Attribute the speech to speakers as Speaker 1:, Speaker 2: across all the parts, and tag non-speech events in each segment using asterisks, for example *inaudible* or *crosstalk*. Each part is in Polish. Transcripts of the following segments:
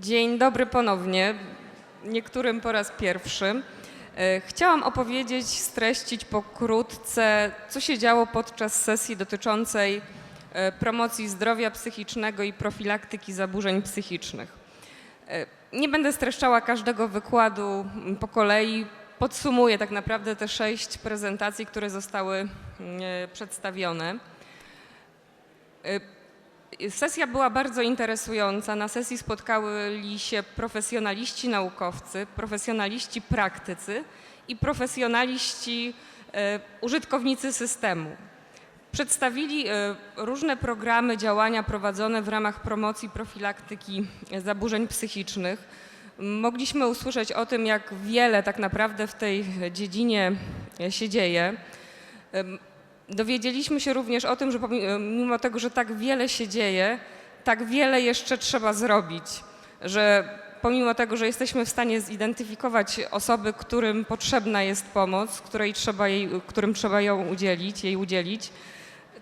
Speaker 1: Dzień dobry ponownie, niektórym po raz pierwszy. E, Chciałam opowiedzieć, streścić pokrótce, co się działo podczas sesji dotyczącej e, promocji zdrowia psychicznego i profilaktyki zaburzeń psychicznych. E, Nie będę streszczała każdego wykładu po kolei. Podsumuję tak naprawdę te sześć prezentacji, które zostały mm, przedstawione. Sesja była bardzo interesująca. Na sesji spotkali się profesjonaliści naukowcy, profesjonaliści praktycy i profesjonaliści e, użytkownicy systemu. Przedstawili e, różne programy działania prowadzone w ramach promocji profilaktyki zaburzeń psychicznych. Mogliśmy usłyszeć o tym, jak wiele tak naprawdę w tej dziedzinie się dzieje. Dowiedzieliśmy się również o tym, że pomi- mimo tego, że tak wiele się dzieje, tak wiele jeszcze trzeba zrobić, że pomimo tego, że jesteśmy w stanie zidentyfikować osoby, którym potrzebna jest pomoc, której trzeba jej, którym trzeba ją udzielić, jej udzielić,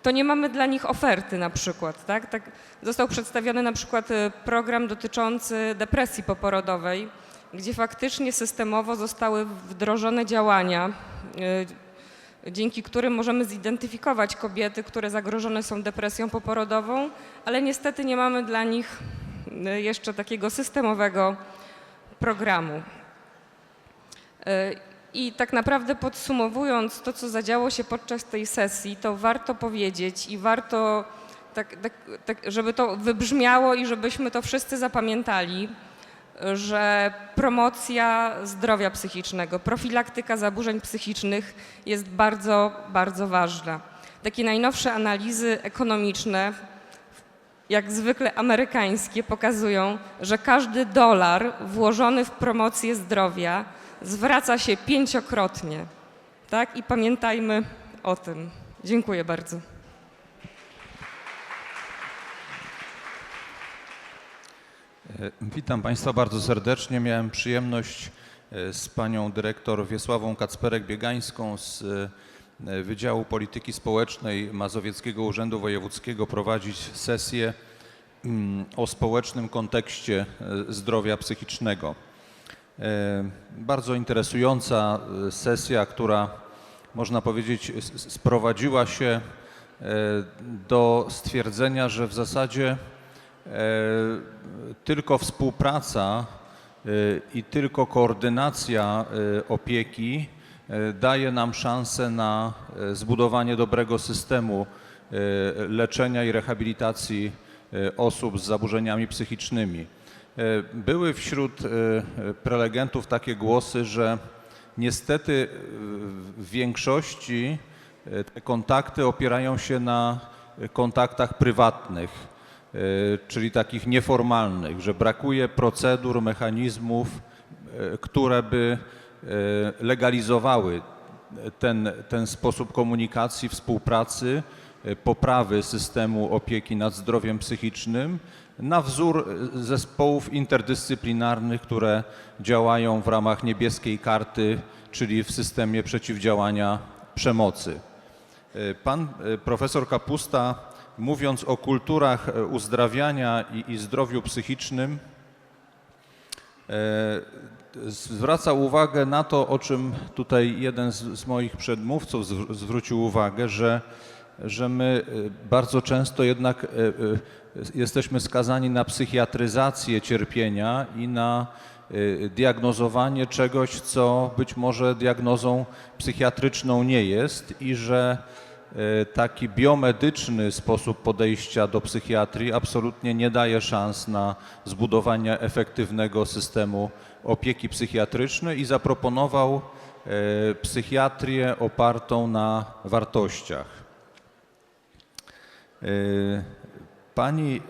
Speaker 1: to nie mamy dla nich oferty na przykład. Tak? Tak został przedstawiony na przykład e, program dotyczący depresji poporodowej, gdzie faktycznie systemowo zostały wdrożone działania, e, dzięki którym możemy zidentyfikować kobiety, które zagrożone są depresją poporodową, ale niestety nie mamy dla nich e, jeszcze takiego systemowego programu. E, I tak naprawdę podsumowując to, co zadziało się podczas tej sesji, to warto powiedzieć i warto, tak, tak, tak, żeby to wybrzmiało i żebyśmy to wszyscy zapamiętali, że promocja zdrowia psychicznego, profilaktyka zaburzeń psychicznych jest bardzo, bardzo ważna. Takie najnowsze analizy ekonomiczne, jak zwykle amerykańskie, pokazują, że każdy dolar włożony w promocję zdrowia zwraca się pięciokrotnie. Tak? I pamiętajmy o tym. Dziękuję bardzo.
Speaker 2: Witam Państwa bardzo serdecznie. Miałem przyjemność e, z panią dyrektor Wiesławą Kacperek-Biegańską z e, Wydziału Polityki Społecznej Mazowieckiego Urzędu Wojewódzkiego prowadzić sesję mm, o społecznym kontekście e, zdrowia psychicznego. E, Bardzo interesująca e, sesja, która można powiedzieć sprowadziła się e, do stwierdzenia, że w zasadzie e, tylko współpraca e, i tylko koordynacja e, opieki e, daje nam szansę na e, zbudowanie dobrego systemu e, leczenia i rehabilitacji e, osób z zaburzeniami psychicznymi. E, Były wśród e, prelegentów takie głosy, że niestety e, w większości e, te kontakty opierają się na e, kontaktach prywatnych, e, czyli takich nieformalnych, że brakuje procedur, mechanizmów, e, które by e, legalizowały ten, ten sposób komunikacji, współpracy, e, poprawy systemu opieki nad zdrowiem psychicznym na wzór e, zespołów interdyscyplinarnych, które działają w ramach niebieskiej karty, czyli w systemie przeciwdziałania przemocy. E, Pan e, profesor Kapusta, mówiąc o kulturach e, uzdrawiania i, i zdrowiu psychicznym, e, zwraca uwagę na to, o czym tutaj jeden z, z moich przedmówców zw- zwrócił uwagę, że, że my e, bardzo często jednak jesteśmy skazani na psychiatryzację cierpienia i na diagnozowanie czegoś, co być może diagnozą psychiatryczną nie jest i że taki biomedyczny sposób podejścia do psychiatrii absolutnie nie daje szans na zbudowanie efektywnego systemu opieki psychiatrycznej i zaproponował e, psychiatrię opartą na wartościach. E, Pani e,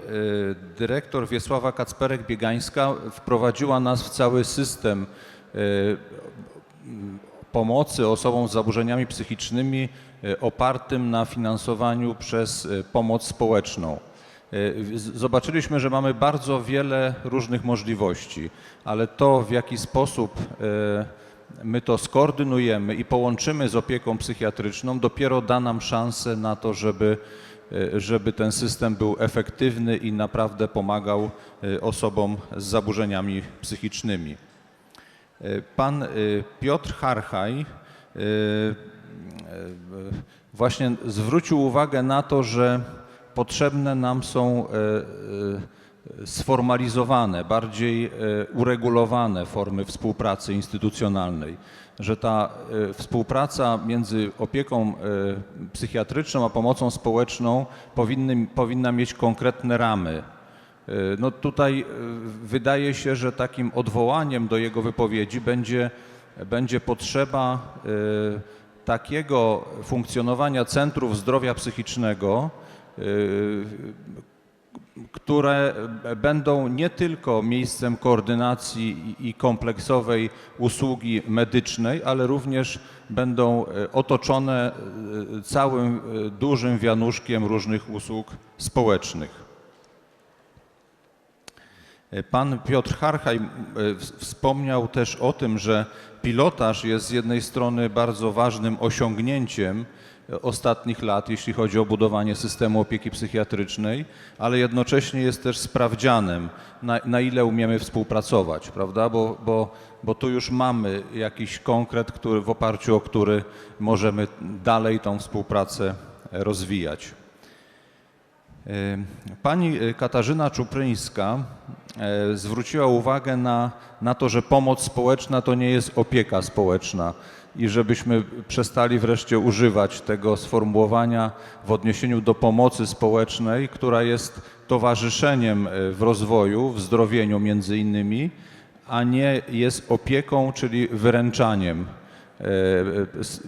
Speaker 2: dyrektor Wiesława Kacperek-Biegańska wprowadziła nas w cały system e, pomocy osobom z zaburzeniami psychicznymi e, opartym na finansowaniu przez e, pomoc społeczną. E, Zobaczyliśmy, że mamy bardzo wiele różnych możliwości, ale to w jaki sposób e, my to skoordynujemy i połączymy z opieką psychiatryczną, dopiero da nam szansę na to, żeby e, żeby ten system był efektywny i naprawdę pomagał e, osobom z zaburzeniami psychicznymi. E, Pan e, Piotr Harchaj e, e, właśnie zwrócił uwagę na to, że potrzebne nam są e, e, sformalizowane, bardziej e, uregulowane formy współpracy instytucjonalnej, że ta e, współpraca między opieką e, psychiatryczną a pomocą społeczną powinny, powinna mieć konkretne ramy. E, No tutaj e, wydaje się, że takim odwołaniem do jego wypowiedzi będzie, będzie potrzeba e, takiego funkcjonowania centrów zdrowia psychicznego, e, które będą nie tylko miejscem koordynacji i- kompleksowej usługi medycznej, ale również będą e, otoczone e, całym dużym wianuszkiem różnych usług społecznych. Pan Piotr Harchaj e, wspomniał też o tym, że pilotaż jest z jednej strony bardzo ważnym osiągnięciem e, ostatnich lat, jeśli chodzi o budowanie systemu opieki psychiatrycznej, ale jednocześnie jest też sprawdzianem, na, na ile umiemy współpracować, prawda? Bo, bo, bo tu już mamy jakiś konkret, który, w oparciu o który możemy dalej tą współpracę e, rozwijać. Pani Katarzyna Czupryńska zwróciła uwagę na, na to, że pomoc społeczna to nie jest opieka społeczna i żebyśmy przestali wreszcie używać tego sformułowania w odniesieniu do pomocy społecznej, która jest towarzyszeniem e, w rozwoju, w zdrowieniu między innymi, a nie jest opieką, czyli wyręczaniem e, e,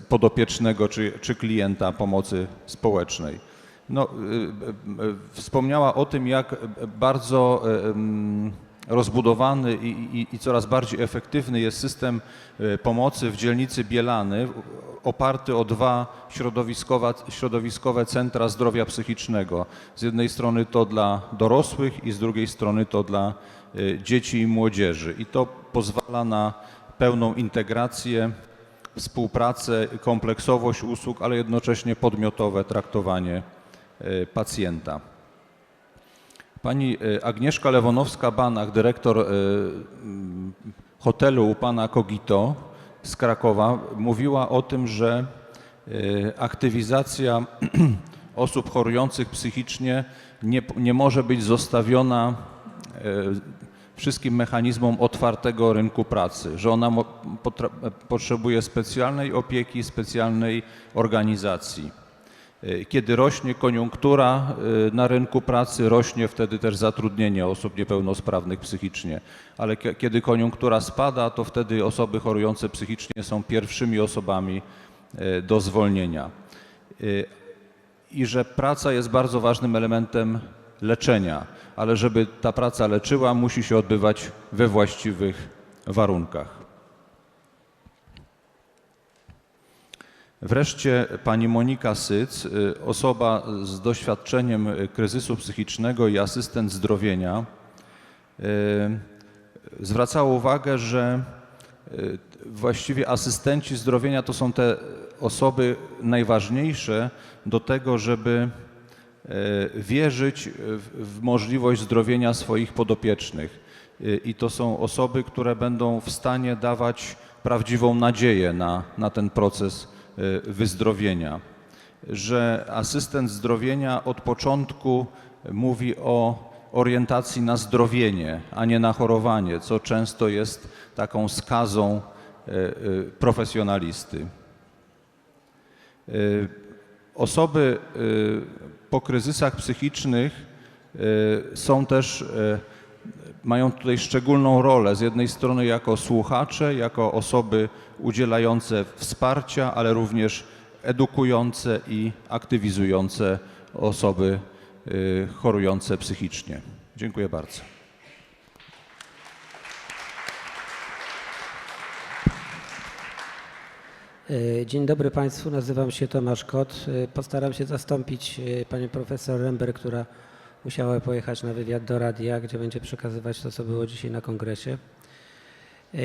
Speaker 2: podopiecznego czy, czy klienta pomocy społecznej. No, y, y, y, wspomniała o tym, jak bardzo rozbudowany i, i, i coraz bardziej efektywny jest system y, pomocy w dzielnicy Bielany, oparty o dwa środowiskowe, środowiskowe centra zdrowia psychicznego. Z jednej strony to dla dorosłych i z drugiej strony to dla y, dzieci i młodzieży. I to pozwala na pełną integrację współpracę, kompleksowość usług, ale jednocześnie podmiotowe traktowanie e, pacjenta. Pani e, Agnieszka Lewonowska-Banach, dyrektor e, mm, hotelu u pana Kogito z Krakowa, mówiła o tym, że aktywizacja *clears throat* osób chorujących psychicznie nie, nie może być zostawiona wszystkim mechanizmom otwartego rynku pracy, że ona potrzebuje specjalnej opieki, specjalnej organizacji. E, Kiedy rośnie koniunktura e, na rynku pracy, rośnie wtedy też zatrudnienie osób niepełnosprawnych psychicznie. Ale kie- kiedy koniunktura spada, to wtedy osoby chorujące psychicznie są pierwszymi osobami e, do zwolnienia. I że praca jest bardzo ważnym elementem leczenia, ale żeby ta praca leczyła, musi się odbywać we właściwych warunkach. Wreszcie pani Monika Syc, y, osoba z doświadczeniem kryzysu psychicznego i asystent zdrowienia, y, zwracała uwagę, że y, właściwie asystenci zdrowienia to są te osoby najważniejsze do tego, żeby wierzyć w, możliwość zdrowienia swoich podopiecznych. I to są osoby, które będą w stanie dawać prawdziwą nadzieję na, na ten proces wyzdrowienia. Że asystent zdrowienia od początku mówi o orientacji na zdrowienie, a nie na chorowanie, co często jest taką skazą y, y, profesjonalisty. Y, Osoby y, po kryzysach psychicznych y, są też, y, mają tutaj szczególną rolę, z jednej strony jako słuchacze, jako osoby udzielające wsparcia, ale również edukujące i aktywizujące osoby y, chorujące psychicznie. Dziękuję bardzo.
Speaker 3: E, Dzień dobry Państwu, nazywam się Tomasz Kot. E, Postaram się zastąpić e, panią profesor Rember, która musiała pojechać na wywiad do radia, gdzie będzie przekazywać to, co było dzisiaj na kongresie. E,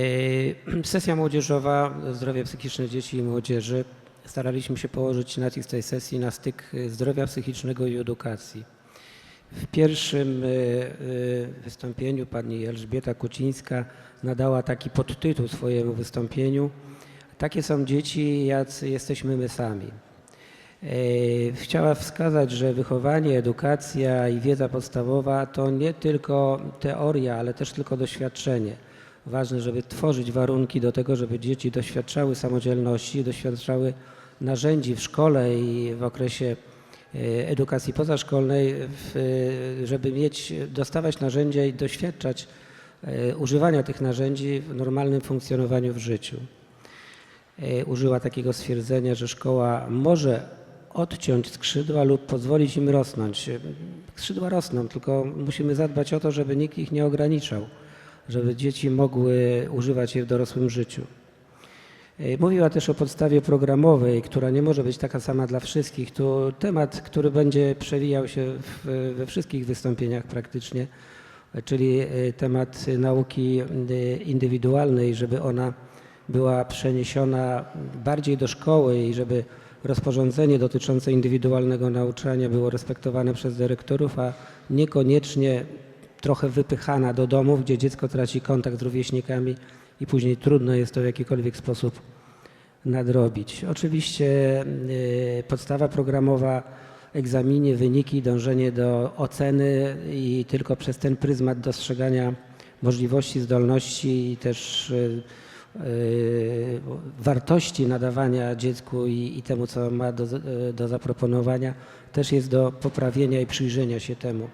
Speaker 3: *clears throat* Sesja młodzieżowa, zdrowie psychiczne dzieci i młodzieży staraliśmy się położyć nacisk tej sesji na styk y, zdrowia psychicznego i edukacji. W pierwszym y, y, wystąpieniu pani Elżbieta Kucińska nadała taki podtytuł swojemu wystąpieniu. Takie są dzieci, jacy jesteśmy my sami. E, Chciała wskazać, że wychowanie, edukacja i wiedza podstawowa to nie tylko teoria, ale też tylko doświadczenie. Ważne, żeby tworzyć warunki do tego, żeby dzieci doświadczały samodzielności, doświadczały narzędzi w szkole i w okresie e, edukacji pozaszkolnej, żeby mieć, dostawać narzędzia i doświadczać e, używania tych narzędzi w normalnym funkcjonowaniu w życiu użyła takiego stwierdzenia, że szkoła może odciąć skrzydła lub pozwolić im rosnąć. Skrzydła rosną, tylko musimy zadbać o to, żeby nikt ich nie ograniczał, żeby dzieci mogły używać je w dorosłym życiu. E, Mówiła też o podstawie programowej, która nie może być taka sama dla wszystkich. To temat, który będzie przewijał się w, we wszystkich wystąpieniach praktycznie, czyli e, temat nauki e, indywidualnej, żeby ona była przeniesiona bardziej do szkoły i żeby rozporządzenie dotyczące indywidualnego nauczania było respektowane przez dyrektorów, a niekoniecznie trochę wypychana do domów, gdzie dziecko traci kontakt z rówieśnikami i później trudno jest to w jakikolwiek sposób nadrobić. Oczywiście y, podstawa programowa, egzaminie, wyniki, dążenie do oceny i tylko przez ten pryzmat dostrzegania możliwości, zdolności i też y, wartości nadawania dziecku i, i temu, co ma do, do zaproponowania, też jest do poprawienia i przyjrzenia się temu.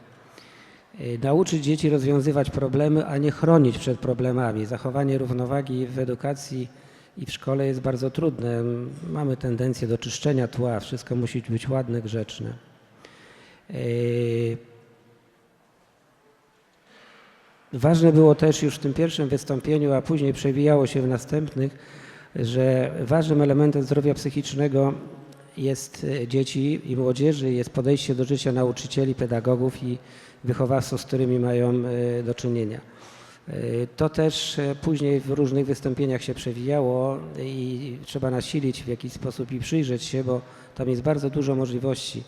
Speaker 3: Y, Nauczyć dzieci rozwiązywać problemy, a nie chronić przed problemami. Zachowanie równowagi w edukacji i w szkole jest bardzo trudne. Mamy tendencję do czyszczenia tła, wszystko musi być ładne, grzeczne. Ważne było też już w tym pierwszym wystąpieniu, a później przewijało się w następnych, że ważnym elementem zdrowia psychicznego jest e, dzieci i młodzieży, jest podejście do życia nauczycieli, pedagogów i wychowawców, z którymi mają e, do czynienia. E, To też później w różnych wystąpieniach się przewijało i trzeba nasilić w jakiś sposób i przyjrzeć się, bo tam jest bardzo dużo możliwości,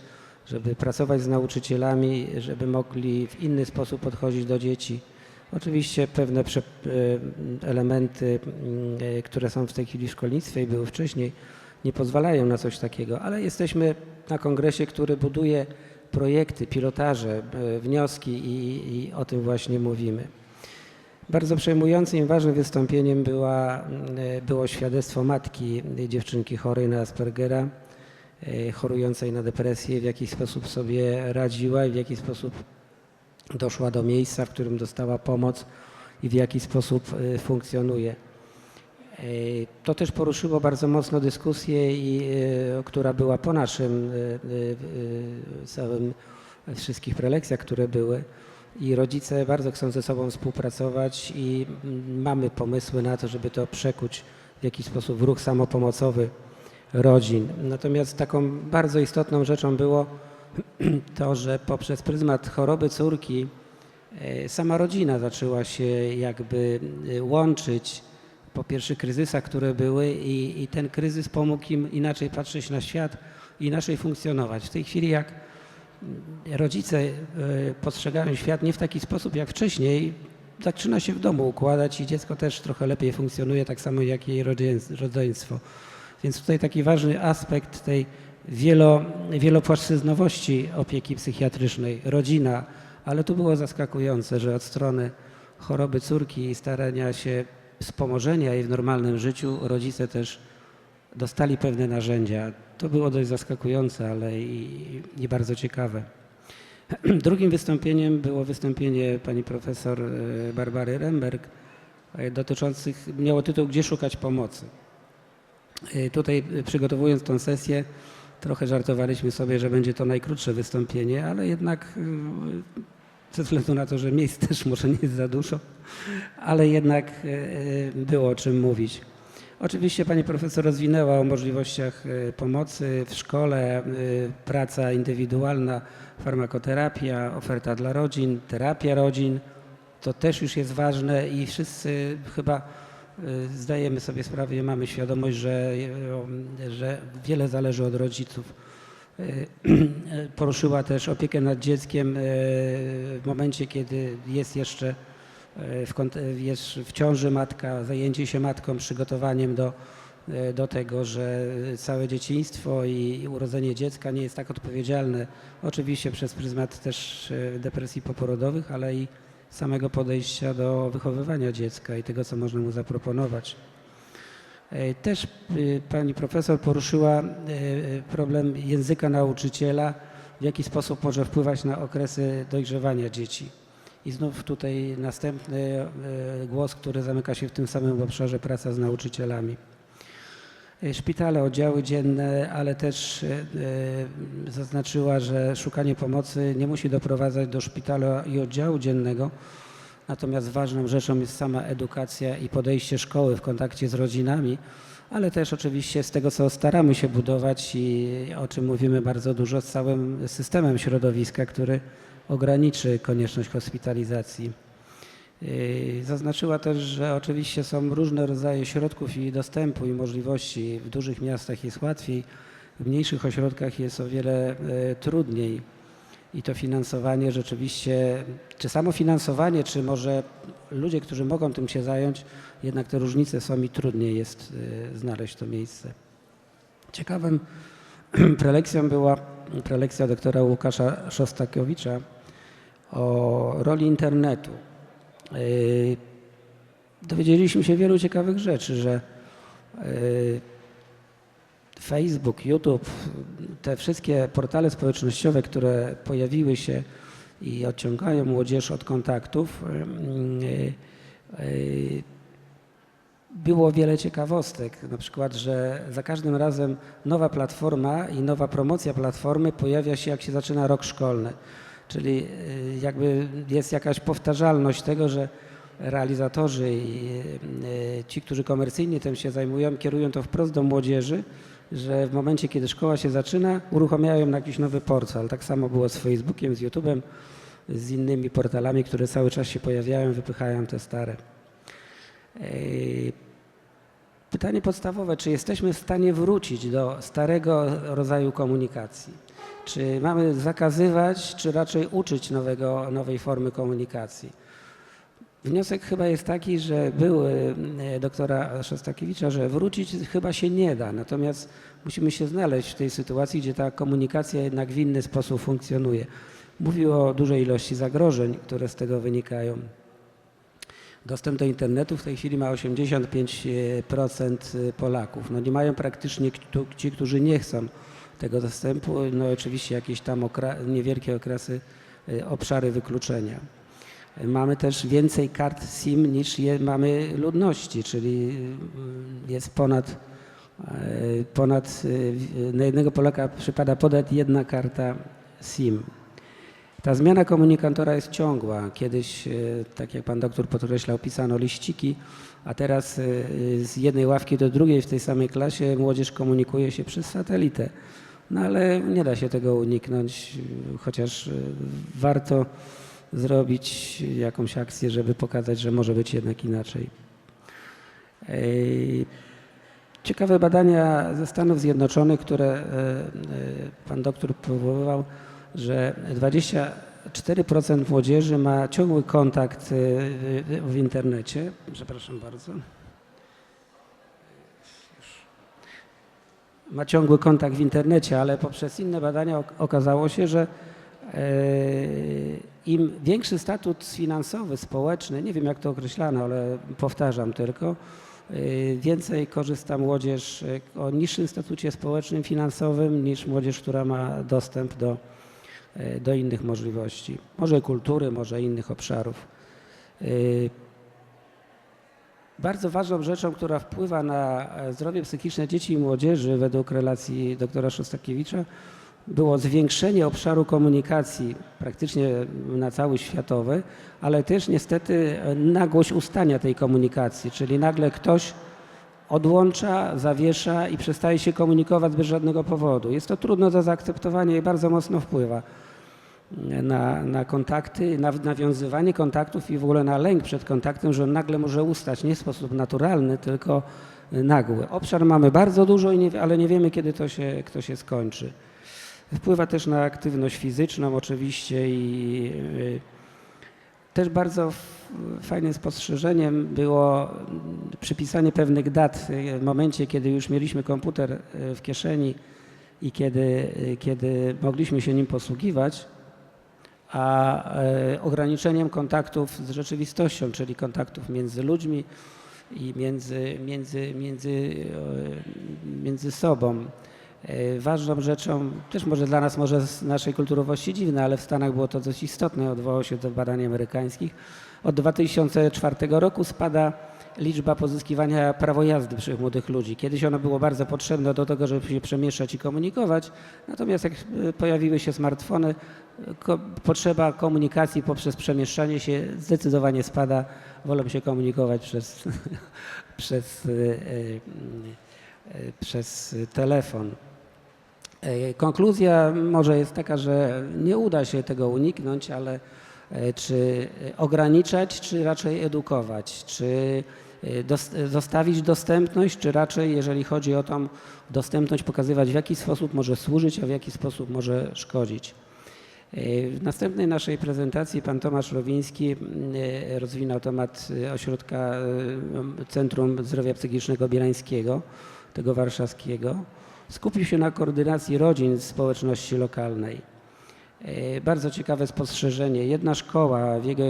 Speaker 3: żeby pracować z nauczycielami, żeby mogli w inny sposób podchodzić do dzieci. Oczywiście pewne e, elementy, mm, e, które są w tej chwili w szkolnictwie i były wcześniej, nie pozwalają na coś takiego, ale jesteśmy na kongresie, który buduje projekty, pilotaże, wnioski i, i o tym właśnie mówimy. Bardzo przejmującym i ważnym wystąpieniem była, było świadectwo matki dziewczynki chorej na Aspergera, chorującej na depresję, w jaki sposób sobie radziła i w jaki sposób doszła do miejsca, w którym dostała pomoc i w jaki sposób e, funkcjonuje. E, To też poruszyło bardzo mocno dyskusję, i, e, która była po naszym całym wszystkich prelekcjach, które były. I rodzice bardzo chcą ze sobą współpracować i mm, mamy pomysły na to, żeby to przekuć w jakiś sposób w ruch samopomocowy rodzin. Natomiast taką bardzo istotną rzeczą było *clears throat* to, że poprzez pryzmat choroby córki e, sama rodzina zaczęła się jakby e, łączyć po pierwszych kryzysach, które były i, i ten kryzys pomógł im inaczej patrzeć na świat, inaczej funkcjonować. W tej chwili jak rodzice e, postrzegają świat nie w taki sposób jak wcześniej, zaczyna się w domu układać i dziecko też trochę lepiej funkcjonuje, tak samo jak jej rodzeństwo. Więc tutaj taki ważny aspekt tej wielo, wielopłaszczyznowości opieki psychiatrycznej, rodzina, ale tu było zaskakujące, że od strony choroby córki i starania się wspomożenia jej w normalnym życiu, rodzice też dostali pewne narzędzia. To było dość zaskakujące, ale i, i bardzo ciekawe. *clears throat* Drugim wystąpieniem było wystąpienie pani profesor e, Barbary Remberg e, dotyczących, miało tytuł Gdzie szukać pomocy. E, Tutaj przygotowując tą sesję trochę żartowaliśmy sobie, że będzie to najkrótsze wystąpienie, ale jednak e, ze względu na to, że miejsc *laughs* też może nie jest za dużo, ale jednak e, e, było o czym mówić. Oczywiście pani profesor rozwinęła o możliwościach pomocy w szkole, praca indywidualna, farmakoterapia, oferta dla rodzin, terapia rodzin. To też już jest ważne i wszyscy chyba y, zdajemy sobie sprawę mamy świadomość, że, y, że wiele zależy od rodziców. Y, Poruszyła też opiekę nad dzieckiem y, w momencie, kiedy jest jeszcze y, w, jest w ciąży matka, zajęcie się matką, przygotowaniem do, y, do tego, że całe dzieciństwo i, urodzenie dziecka nie jest tak odpowiedzialne, oczywiście przez pryzmat też y, depresji poporodowych, ale i samego podejścia do wychowywania dziecka i tego, co można mu zaproponować. E, Też y, pani profesor poruszyła y, problem języka nauczyciela, w jaki sposób może wpływać na okresy dojrzewania dzieci. I znów tutaj następny głos, który zamyka się w tym samym obszarze praca z nauczycielami. E, Szpitale, oddziały dzienne, ale też e, e, zaznaczyła, że szukanie pomocy nie musi doprowadzać do szpitala i oddziału dziennego, natomiast ważną rzeczą jest sama edukacja i podejście szkoły w kontakcie z rodzinami, ale też oczywiście z tego, co staramy się budować i o czym mówimy bardzo dużo, z całym systemem środowiska, który ograniczy konieczność hospitalizacji. Yy, Zaznaczyła też, że oczywiście są różne rodzaje środków i dostępu i możliwości. W dużych miastach jest łatwiej, w mniejszych ośrodkach jest o wiele e, trudniej. I to finansowanie rzeczywiście, czy samo finansowanie, czy może ludzie, którzy mogą tym się zająć, jednak te różnice są i trudniej jest e, znaleźć to miejsce. Ciekawym *clears throat* prelekcją była prelekcja doktora Łukasza Szostakiewicza o roli internetu. Yy, Dowiedzieliśmy się wielu ciekawych rzeczy, że yy, Facebook, YouTube, te wszystkie portale społecznościowe, które pojawiły się i odciągają młodzież od kontaktów, yy, było wiele ciekawostek. Na przykład, że za każdym razem nowa platforma i nowa promocja platformy pojawia się, jak się zaczyna rok szkolny. Czyli y, jakby jest jakaś powtarzalność tego, że realizatorzy i y, ci, którzy komercyjnie tym się zajmują, kierują to wprost do młodzieży, że w momencie, kiedy szkoła się zaczyna, uruchamiają na jakiś nowy portal. Tak samo było z Facebookiem, z YouTube'em, z innymi portalami, które cały czas się pojawiają, wypychają te stare. Pytanie podstawowe, czy jesteśmy w stanie wrócić do starego rodzaju komunikacji? Czy mamy zakazywać, czy raczej uczyć nowego, nowej formy komunikacji? Wniosek chyba jest taki, że był e, doktora Szostakiewicza, że wrócić chyba się nie da, natomiast musimy się znaleźć w tej sytuacji, gdzie ta komunikacja jednak w inny sposób funkcjonuje. Mówił o dużej ilości zagrożeń, które z tego wynikają. Dostęp do internetu w tej chwili ma 85% Polaków. No nie mają praktycznie ci, którzy nie chcą tego dostępu, no oczywiście jakieś tam okra- niewielkie okresy, y, obszary wykluczenia. Mamy też więcej kart SIM niż mamy ludności, czyli y, jest ponad, y, ponad y, na jednego Polaka przypada ponad jedna karta SIM. Ta zmiana komunikatora jest ciągła. Kiedyś, e, tak jak pan doktor podkreślał, pisano liściki, a teraz e, z jednej ławki do drugiej w tej samej klasie młodzież komunikuje się przez satelitę. No ale nie da się tego uniknąć, chociaż e, warto zrobić jakąś akcję, żeby pokazać, że może być jednak inaczej. Ej, Ciekawe badania ze Stanów Zjednoczonych, które pan doktor powoływał, że 24% młodzieży ma ciągły kontakt e, e, w internecie. Przepraszam bardzo. Ma ciągły kontakt w internecie, ale poprzez inne badania ok- okazało się, że e, im większy statut finansowy, społeczny, nie wiem jak to określano, ale powtarzam tylko, y, więcej korzysta młodzież y, o niższym statucie społecznym, finansowym niż młodzież, która ma dostęp do, y, do innych możliwości, może kultury, może innych obszarów. Y, Bardzo ważną rzeczą, która wpływa na e, zdrowie psychiczne dzieci i młodzieży według relacji doktora Szostakiewicza było zwiększenie obszaru komunikacji praktycznie na cały światowy, ale też niestety e, nagłość ustania tej komunikacji, czyli nagle ktoś odłącza, zawiesza i przestaje się komunikować bez żadnego powodu. Jest to trudno do zaakceptowania i bardzo mocno wpływa. Na, na kontakty, na nawiązywanie kontaktów i w ogóle na lęk przed kontaktem, że on nagle może ustać nie w sposób naturalny, tylko nagły. Obszar mamy bardzo dużo, nie, ale nie wiemy, kiedy to się, to się skończy. Wpływa też na aktywność fizyczną oczywiście i y, też bardzo fajnym spostrzeżeniem było przypisanie pewnych dat w momencie, kiedy już mieliśmy komputer y, w kieszeni i kiedy, y, kiedy mogliśmy się nim posługiwać, a e, ograniczeniem kontaktów z rzeczywistością, czyli kontaktów między ludźmi i między, między, między, e, między sobą. E, Ważną rzeczą, też może dla nas może z naszej kulturowości dziwne, ale w Stanach było to dość istotne, odwołało się do badań amerykańskich. Od 2004 roku spada liczba pozyskiwania prawo jazdy przez młodych ludzi. Kiedyś ono było bardzo potrzebne do tego, żeby się przemieszczać i komunikować, natomiast jak e, pojawiły się smartfony, ko- potrzeba komunikacji poprzez przemieszczanie się zdecydowanie spada. Wolą się komunikować przez, *laughs* przez, e, e, przez telefon. Konkluzja może jest taka, że nie uda się tego uniknąć, ale czy ograniczać, czy raczej edukować, czy zostawić dostępność, czy raczej, jeżeli chodzi o tą dostępność, pokazywać w jaki sposób może służyć, a w jaki sposób może szkodzić. E, W następnej naszej prezentacji pan Tomasz Rowiński e, rozwinął temat ośrodka Centrum Zdrowia Psychicznego Bielańskiego, tego warszawskiego. Skupił się na koordynacji rodzin społeczności lokalnej. E, Bardzo ciekawe spostrzeżenie. Jedna szkoła w jego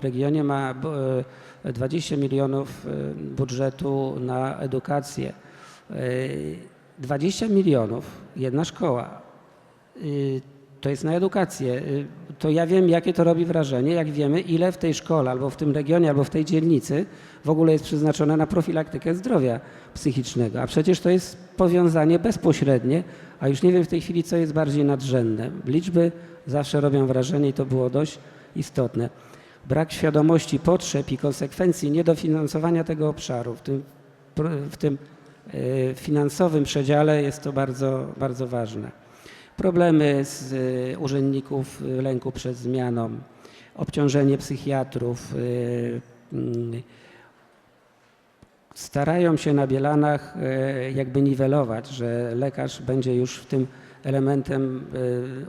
Speaker 3: regionie, ma bo- e, 20 milionów e, budżetu na edukację. E, 20 milionów, jedna szkoła. To jest na edukację. Y, To ja wiem, jakie to robi wrażenie, jak wiemy, ile w tej szkole, albo w tym regionie, albo w tej dzielnicy w ogóle jest przeznaczone na profilaktykę zdrowia psychicznego. A przecież to jest powiązanie bezpośrednie, a już nie wiem w tej chwili, co jest bardziej nadrzędne. Liczby zawsze robią wrażenie i to było dość istotne. Brak świadomości potrzeb i konsekwencji niedofinansowania tego obszaru, w tym, w tym y, finansowym przedziale jest to bardzo, bardzo ważne problemy z y, urzędników lęku przed zmianą, obciążenie psychiatrów. y, mm, Starają się na Bielanach y, jakby niwelować, że lekarz będzie już w tym elementem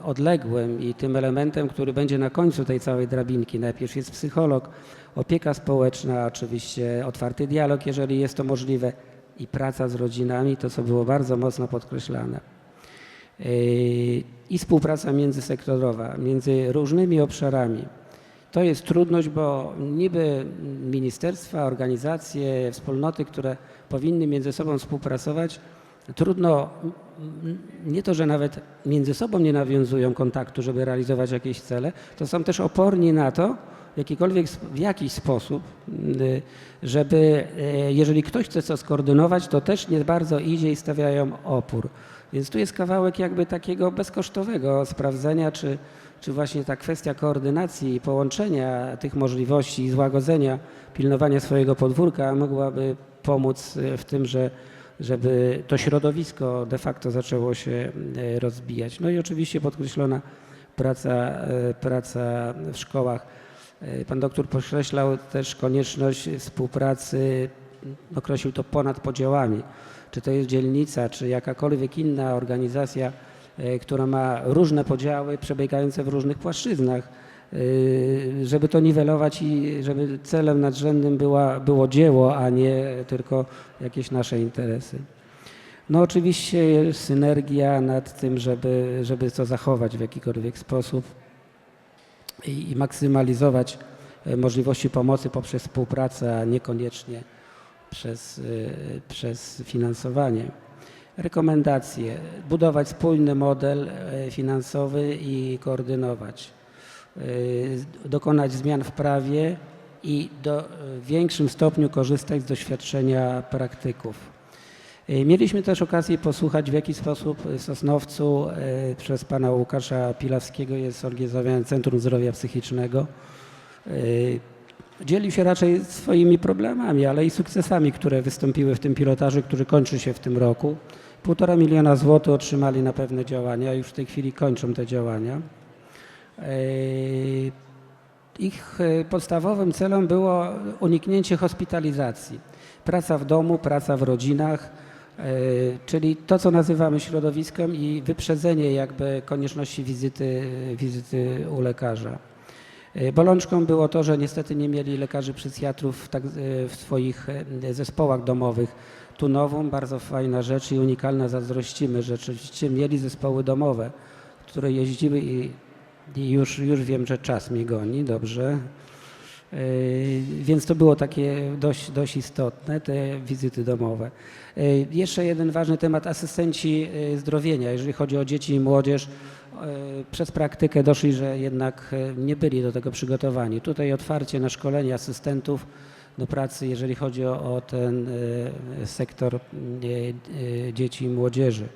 Speaker 3: odległym i tym elementem, który będzie na końcu tej całej drabinki. Najpierw jest psycholog, opieka społeczna, oczywiście otwarty dialog, jeżeli jest to możliwe i praca z rodzinami, to co było bardzo mocno podkreślane i współpraca międzysektorowa między różnymi obszarami. To jest trudność, bo niby ministerstwa, organizacje, wspólnoty, które powinny między sobą współpracować, trudno, nie to, że nawet między sobą nie nawiązują kontaktu, żeby realizować jakieś cele, to są też oporni na to, w jakikolwiek, w jakiś sposób, y, żeby e, jeżeli ktoś chce coś skoordynować, to też nie bardzo idzie i stawiają opór. Więc tu jest kawałek jakby takiego bezkosztowego sprawdzenia, czy, czy właśnie ta kwestia koordynacji i połączenia tych możliwości i złagodzenia, pilnowania swojego podwórka mogłaby pomóc e, w tym, że, żeby to środowisko de facto zaczęło się e, rozbijać. No i oczywiście podkreślona praca, e, praca w szkołach. Pan doktor podkreślał też konieczność współpracy, określił to ponad podziałami czy to jest dzielnica, czy jakakolwiek inna organizacja, e, która ma różne podziały przebiegające w różnych płaszczyznach, e, żeby to niwelować i żeby celem nadrzędnym była, było dzieło, a nie tylko jakieś nasze interesy. No oczywiście jest synergia nad tym, żeby, żeby to zachować w jakikolwiek sposób i, i maksymalizować e, możliwości pomocy poprzez współpracę, a niekoniecznie przez, y, przez finansowanie. Rekomendacje. Budować spójny model y, finansowy i koordynować. Y, Dokonać zmian w prawie i do, w większym stopniu korzystać z doświadczenia praktyków. Y, Mieliśmy też okazję posłuchać, w jaki sposób w Sosnowcu y, przez pana Łukasza Pilawskiego jest zorganizowane Centrum Zdrowia Psychicznego. Dzielił się raczej swoimi problemami, ale i sukcesami, które wystąpiły w tym pilotażu, który kończy się w tym roku. Półtora miliona złotych otrzymali na pewne działania, już w tej chwili kończą te działania. E, Ich e, podstawowym celem było uniknięcie hospitalizacji. Praca w domu, praca w rodzinach, e, czyli to, co nazywamy środowiskiem i wyprzedzenie jakby konieczności wizyty, wizyty u lekarza. E, Bolączką było to, że niestety nie mieli lekarzy psychiatrów w, tak, e, w swoich e, zespołach domowych. Tu nową, bardzo fajna rzecz i unikalna, zazdrościmy, rzeczywiście mieli zespoły domowe, które jeździły i, i już, już wiem, że czas mnie goni, dobrze. Yy, Więc to było takie dość, dość istotne, te wizyty domowe. Yy, Jeszcze jeden ważny temat, asystenci yy, zdrowienia. Jeżeli chodzi o dzieci i młodzież, przez praktykę doszli, że jednak nie byli do tego przygotowani. Tutaj otwarcie na szkolenie asystentów do pracy, jeżeli chodzi o, ten sektor dzieci i młodzieży.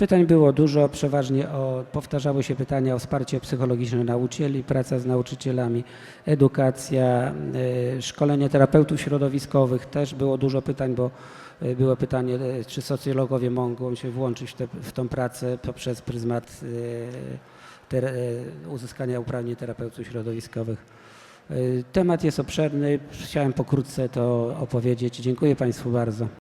Speaker 3: Pytań było dużo, przeważnie o, powtarzały się pytania o wsparcie psychologiczne nauczycieli, praca z nauczycielami, edukacja, y, szkolenie terapeutów środowiskowych. Też było dużo pytań, bo y, było pytanie, y, czy socjologowie mogą się włączyć w, te, w tą pracę poprzez pryzmat ter, uzyskania uprawnień terapeutów środowiskowych. Temat jest obszerny, chciałem pokrótce to opowiedzieć. Dziękuję Państwu bardzo.